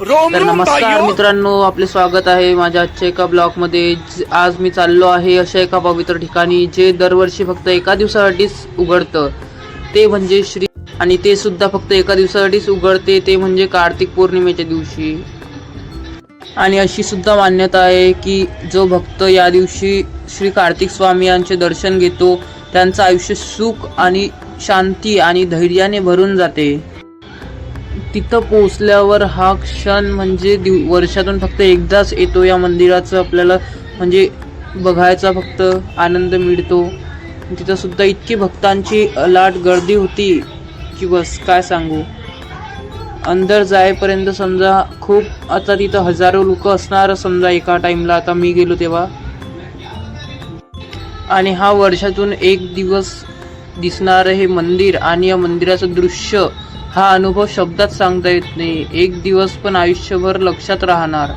Rome तर नमस्कार मित्रांनो आपले स्वागत आहे माझ्या आजच्या एका ब्लॉगमध्ये. आज मी चाललो आहे अशा एका पवित्र ठिकाणी जे दरवर्षी फक्त एका दिवसासाठीच उघडतं. ते म्हणजे श्री आणि ते सुद्धा फक्त एका दिवसासाठीच उघडते. ते म्हणजे कार्तिक पौर्णिमेच्या दिवशी. आणि अशी सुद्धा मान्यता आहे की जो भक्त या दिवशी श्री कार्तिक स्वामी यांचे दर्शन घेतो त्यांचं आयुष्य सुख आणि शांती आणि धैर्याने भरून जाते. तिथं पोचल्यावर हा क्षण म्हणजे दिव वर्षातून फक्त एकदाच येतो या मंदिराचं आपल्याला म्हणजे बघायचा फक्त आनंद मिळतो. तिथंसुद्धा इतकी भक्तांची अलाट गर्दी होती की बस काय सांगू? अंदर जायपर्यंत समजा खूप आता तिथं हजारो लोक असणार समजा एका टाईमला आता मी गेलो तेव्हा. आणि हा वर्षातून एक दिवस दिसणारं हे मंदिर आणि या मंदिराचं दृश्य हा अनुभव शब्दात सांगता येत नाही. एक दिवस पण आयुष्यभर लक्षात राहणार.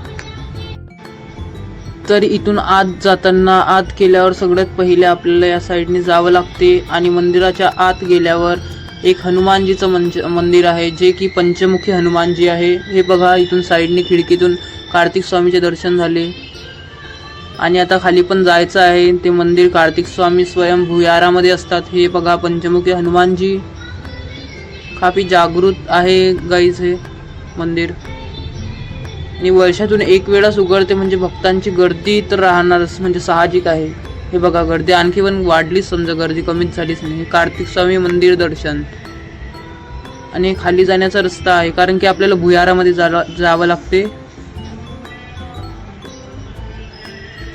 तर इथून आत जाताना आत गेल्यावर सगळ्यात पहिले आपल्याला या साईडने जावं लागते आणि मंदिराच्या आत गेल्यावर एक हनुमानजीचं मंच मंदिर आहे जे की पंचमुखी हनुमानजी आहे. हे बघा इथून साईडने खिडकीतून कार्तिक स्वामीचे दर्शन झाले. आणि आता खाली पण जायचं आहे. ते मंदिर कार्तिक स्वामी स्वयं भुयारामध्ये असतात. हे बघा पंचमुखी हनुमानजी. काफी जागृत आहे गाईज हे मंदिर. आणि वर्षातून एक वेळाच उघडते म्हणजे भक्तांची गर्दी तर राहणारच म्हणजे साहजिक आहे. हे बघा गर्दी आणखी पण वाढलीच समजा गर्दी कमीच झालीच नाही. हे कार्तिक स्वामी मंदिर दर्शन. आणि खाली जाण्याचा रस्ता आहे कारण की आपल्याला भुयारामध्ये जावं लागते.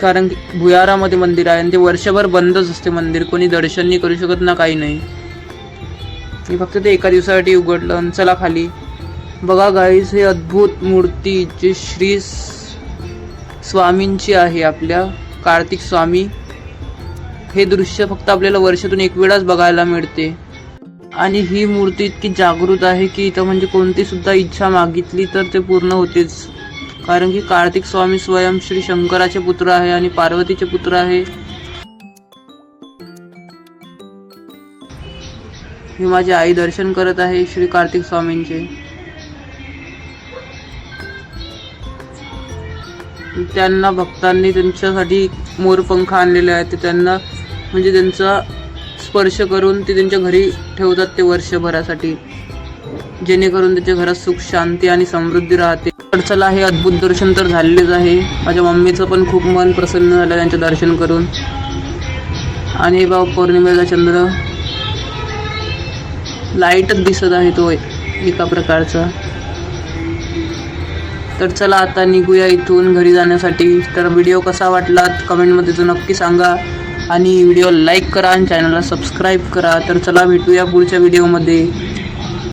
कारण की भुयारामध्ये मंदिर आहे आणि ते वर्षभर बंदच असते मंदिर. कोणी दर्शन नाही करू शकत ना काही नाही. मी फक्त ते एका दिवसासाठी उघडलं आणि चला खाली. बघा गाईस हे अद्भुत मूर्ती जे श्री स्वामींची आहे आपल्या कार्तिक स्वामी. हे दृश्य फक्त आपल्याला वर्षातून एक वेळाच बघायला मिळते. आणि ही मूर्ती इतकी जागृत आहे की इथं म्हणजे कोणती सुद्धा इच्छा मागितली तर ते पूर्ण होतेच. कारण की कार्तिक स्वामी स्वयं श्री शंकराचे पुत्र आहे आणि पार्वतीचे पुत्र आहे. ही माझी आई दर्शन करत आहे श्री कार्तिक स्वामींचे. त्यांना भक्तांनी त्यांच्यासाठी मोरपंख आणलेले आहेत. ते त्यांना म्हणजे त्यांचा स्पर्श करून ते त्यांच्या घरी ठेवतात ते वर्षभरासाठी. जेणेकरून त्याच्या घरात सुख शांती आणि समृद्धी राहते. तर चला हे अद्भुत दर्शन तर झालेलेच आहे. माझ्या मम्मीचं पण खूप मन प्रसन्न झालं त्यांचं दर्शन करून. आणि बाबा पौर्णिमेचा चंद्र लाईटच दिसत आहे तो एका प्रकारचा. तर चला आता निघूया इथून घरी जाण्यासाठी. तर व्हिडिओ कसा वाटला कमेंटमध्ये तो नक्की सांगा. आणि व्हिडिओ लाईक करा आणि चॅनलला सबस्क्राईब करा. तर चला भेटूया पुढच्या व्हिडिओमध्ये.